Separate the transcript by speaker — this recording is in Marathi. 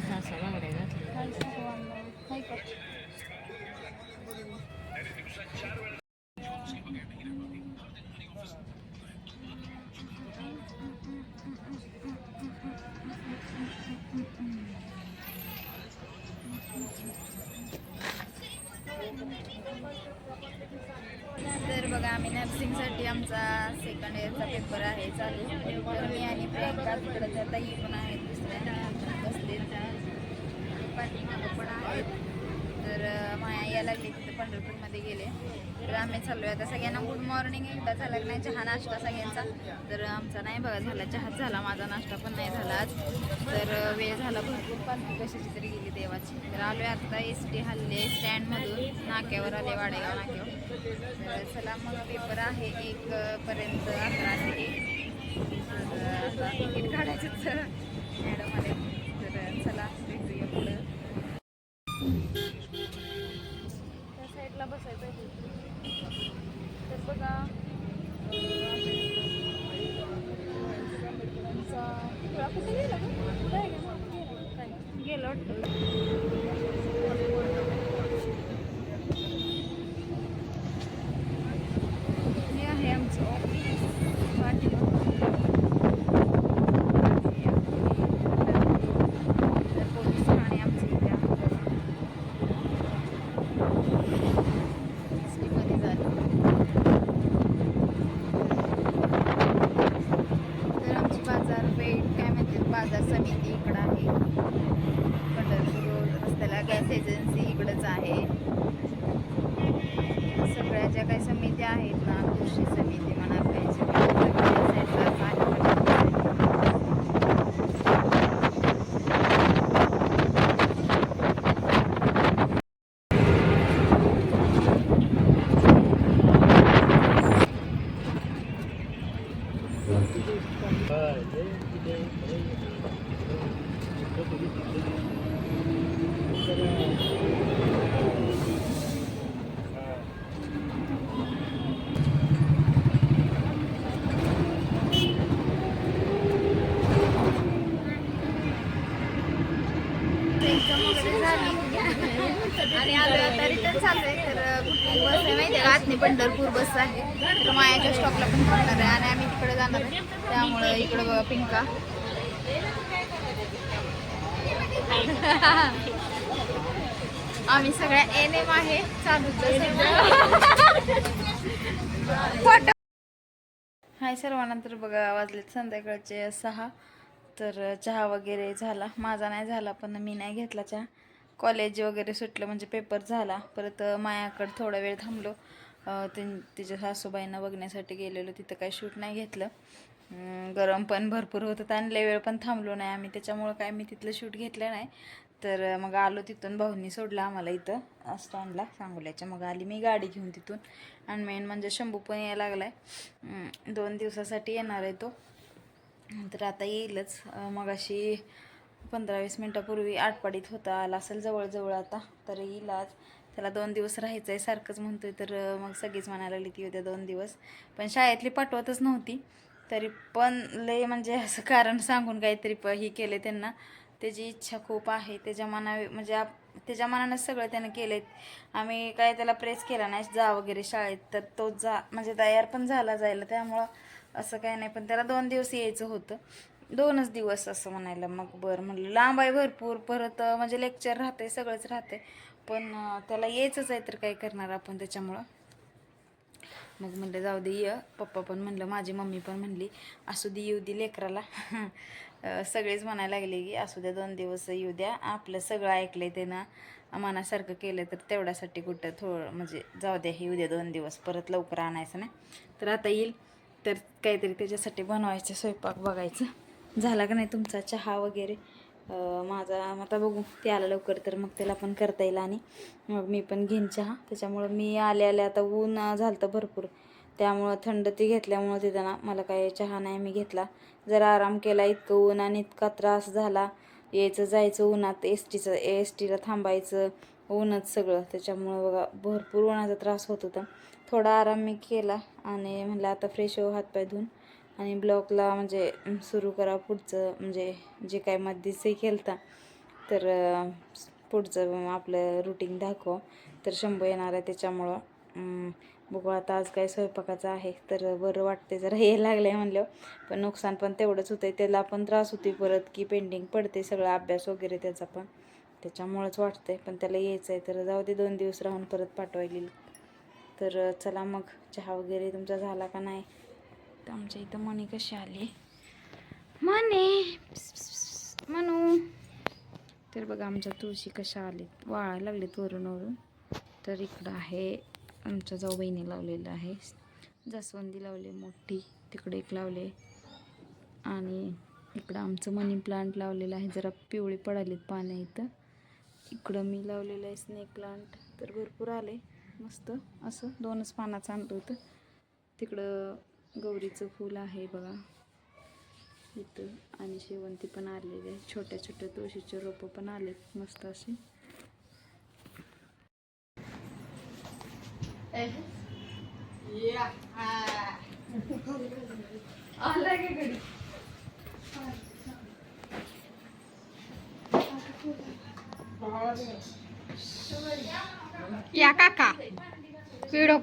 Speaker 1: सहा बांगड्या
Speaker 2: तर बघा आम्ही नर्सिंगसाठी आमचा सेकंड इयरचा पेपर आहे चालू. तर मी आणि प्रियंका तिकडे त्या ही पण आहेत दुसऱ्या. पाठीमागं पण आहेत तर माया यायला लागली तिथे पंढरपूरमध्ये गेले. तर आम्ही चाललो आहे आता सगळ्यांना गुड मॉर्निंग एकदा झाला की नाही? चहा नाश्ता सगळ्यांचा. तर आमचा नाही बघा झाला. चहाच झाला. माझा नाश्ता पण नाही झाला आज. तर वेळ झाला भरपूर. पालखी कशाची तरी गेली देवाची. तर आलो आहे आता एस टी हल्ले स्टँडमधून. नाक्यावर आले वाडेगाव नाक्यावर. तर चला मग पेपर आहे. एक पर्यंत अकरा ते तर तिकीट मॅडम गेलं वाटतं हे आहे आमचं ऑफिस पोलीस ठाणे आमचं इथे आहे. एसटीमध्ये झालं तर आमची बाजारपेठ काय म्हणते बाजार समिती इकडं आहे पंढरपूर सगळ्या गॅस एजन्सी इकडंच आहे. सगळ्या ज्या काही समित्या आहेत ना कृषी समिती म्हणा काही समिती सगळ्या साईडलाच आहे एक्झाम वगैरे झाली आणि आलो आता रिटर्न चालू आहे तर कुठली बस आहे माहिती आहे का आतनी पंढरपूर बस आहे तर मायाच्या स्टॉपला पण थांबणार आहे आणि आम्ही तिकडे जाणार आहे. त्यामुळं इकडं बघा पिंका. आम्ही सगळ्या एन एम आहे. चालूच हाय सर्वांना तर बघा वाजलेत संध्याकाळचे सहा. तर चहा वगैरे झाला. माझा नाही झाला पण मी नाही घेतला चहा. कॉलेज वगैरे सुटलं म्हणजे पेपर झाला. परत मायाकडं थोडा वेळ थांबलो. ते तिच्या सासूबाईंना बघण्यासाठी गेलेलो. तिथं काही शूट नाही घेतलं. गरम पण भरपूर होतं. आणि लय वेळ पण थांबलो नाही आम्ही. त्याच्यामुळं काय मी तिथलं शूट घेतलं नाही. तर मग आलो तिथून भाऊंनी सोडलं आम्हाला इथं स्टँडला सांगोल्याच्या. मग आली मी गाडी घेऊन तिथून. आणि मेन म्हणजे शंभू पण यायला लागलाय. आहे दोन दिवसासाठी येणार आहे तो. तर आता येईलच. मग अशी पंधरा वीस मिनटापूर्वी आटपाडीत होता आला असेल जवळजवळ आता तर येईल आज. त्याला दोन दिवस राहायचं आहे सारखंच म्हणतोय तर मग सगळीच म्हणायला लागली ती होत्या दोन दिवस. पण शाळेतली पाठवतच नव्हती. तरी पण लय म्हणजे असं कारण सांगून काहीतरी प ही केले त्यांना. त्याची इच्छा खूप आहे. त्याच्या मना म्हणजे आप त्याच्या मनानं सगळं त्यानं केलं आम्ही काय त्याला प्रेस केला नाही. जा वगैरे शाळेत. तर तो जा म्हणजे तयार पण झाला जायला. त्यामुळं असं काही नाही. पण त्याला दोन दिवस यायचं होतं. दोनच दिवस असं म्हणायला मग बरं म्हणलं. लांब आहे भरपूर. परत म्हणजे लेक्चर राहते सगळंच राहते पण त्याला यायचंच आहे तर काय करणार आपण त्याच्यामुळं? मग म्हणलं जाऊ दे य. पप्पा पण म्हणलं माझी मम्मी पण म्हणली असू दे येऊ दे लेकराला. सगळेच म्हणायला लागले की असू द्या दोन दिवस येऊ द्या. आपलं सगळं ऐकलं आहे त्यानं मनासारखं केलं तर तेवढ्यासाठी कुठं थोडं म्हणजे जाऊ द्या येऊ द्या दोन दिवस परत लवकर आणायचं नाही. तर आता येईल. तर काहीतरी त्याच्यासाठी बनवायचं स्वयंपाक बघायचं. झाला का नाही तुमचा चहा वगैरे? माझा आता बघू ते आलं लवकर तर मग त्याला पण करता येईल आणि मग मी पण घेईन चहा. त्याच्यामुळं मी आले आले आता ऊन झालं झालं भरपूर. त्यामुळं थंड ती घेतल्यामुळं तिथं मला काही चहा नाही मी घेतला. जरा आराम केला इतकं ऊन आणि इतका त्रास झाला. यायचं जायचं उन्हात एस टीचं एस टीला थांबायचं ऊनच सगळं. त्याच्यामुळं बघा भरपूर उन्हाचा त्रास होत होता. थोडा आराम मी केला आणि म्हणलं आता फ्रेश हो हातपाय धुवून. आणि ब्लॉगला म्हणजे सुरू करा पुढचं. म्हणजे जे काय मध्येच केलता तर पुढचं आपलं रुटीन दाखव. तर शंभू येणार आहे त्याच्यामुळं. बघू आता आज काय स्वयंपाकाचं आहे. तर बरं वाटते जरा हे लागलं आहे म्हणलं पण नुकसान पण तेवढंच होतं त्याला पण त्रास होती परत की पेंडिंग पडते सगळा अभ्यास वगैरे त्याचा पण. त्याच्यामुळंच वाटतंय. पण त्याला यायचं आहे तर जाऊ दे दोन दिवस राहून परत पाठवायला तर चला मग चहा वगैरे तुमचा झाला का नाही? आमच्या इथं मणी कशी आली? मने? म्हणू तर बघा आमच्या तुळशी कशा आलीत. वाळायला लागलीत वरून वरून. तर इकडं आहे आमच्या जाऊ बहिणी लावलेलं आहे. जास्वंदी लावले मोठी. तिकडे एक लावले. आणि इकडं आमचं मनी प्लांट लावलेलं आहे. जरा पिवळी पडालीत पानं इथं. इकडं मी लावलेलं आहे स्नेक प्लांट. तर भरपूर आले. मस्त. असं दोनच पानाचं आणलं होतं. तिकडं गौरीचं फूल आहे बघा. इथं आणि शेवंती पण आलेली आहे. छोट्या छोट्या तुळशीचे रोपं पण आलेत मस्त असे.
Speaker 1: या काका. व्हिडिओ